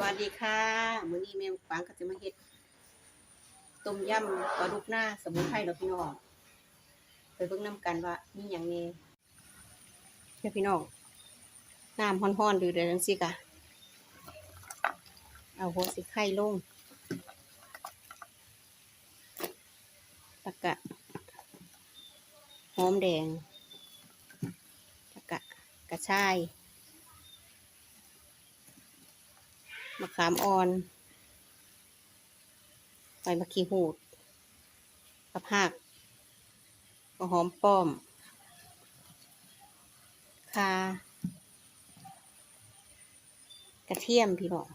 วัสดีค่ะมื้อนี้แม่ปังก็จะมาเฮ็ดต้มยำปลาดุกหน้าสมุนไพรดอกพี่น้องไปเบิ่งนํกันว่ามีหยังแหน่เด้อพี่น้องน้ำร้อนๆดือเดือดจังซี่กะเอาหัวสิไข่ลงแล้วก็หอมแดงแล้วก็กระชาย มะขามอ่อนใบมะขีหูดกระหักก็หอมป้อมคากระเทียมพี่น้อง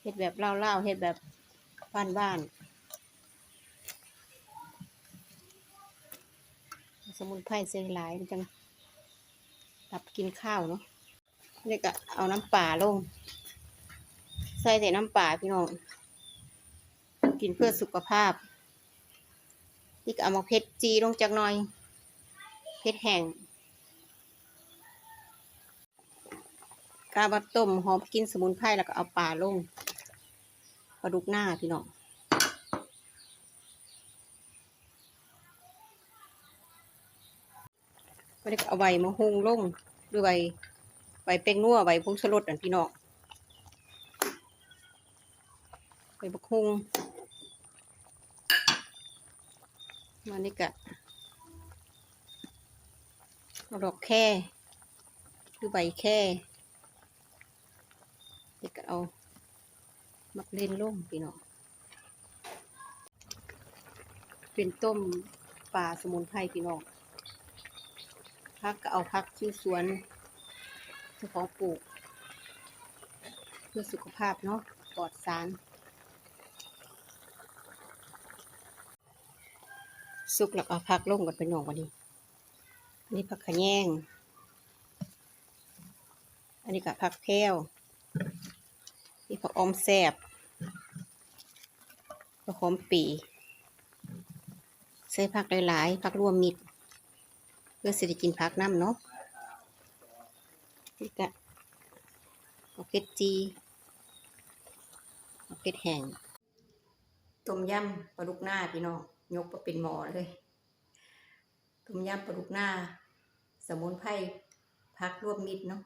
เฮ็ดแบบเล่าๆเฮ็ดแบบบ้านๆสมุนไพรเสียหลายมันจังตับกินข้าวเนาะ นี่ก็เอาน้ำป่าลง ใส่แต่น้ำป่าพี่น้อง กินเพื่อสุขภาพ นี่ก็เอามาเพชรจีลงจากหน่อย เพชรแห้งกาบต้มหอมกินสมุนไพรแล้วก็เอาป่าลงปลาดุกหน้าพี่น้องก็ได้เอาใบมาหุงลงด้วยใบ ใบเป็งนัวใบพงชลดนั่นพี่น้องใบบักฮุงมานี่กะดอกแค่หรือใบแค่นี่ก็เอามักเล่นล่มพี่น้องเป็นต้มปลาสมุนไพรพี่น้องพักก็เอาพักชื่อสวน จ้าของปลูก เพื่อสุขภาพเนาะปลอดสาร สุกแล้วก็พักลงกันไปหน่องวันนี้ อันนี้ผักขะแยง อันนี้ก็ผักแพรวนี่ผักอมแซบผักหอมปีใส่ผักหลายๆผักรวมมิตรเพื่อสิได้กินผักน้ำเนาะ นี่ก็เอาเพชรจีเอาเพชรแห้งต้มยำปลาดุกหน้าพี่น้องยกมาเป็นหมอเลยต้มยำปลาดุกหน้า สมุนไพรพักรวบมิตรเนาะ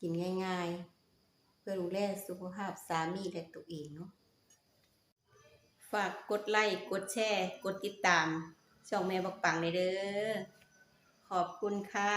กินง่ายๆ เพื่อดูแลสุขภาพสามีและตัวเองเนาะฝากกดไลค์กดแชร์ กดติดตาม ช่องแม่บักปังเลยเด้อขอบคุณค่ะ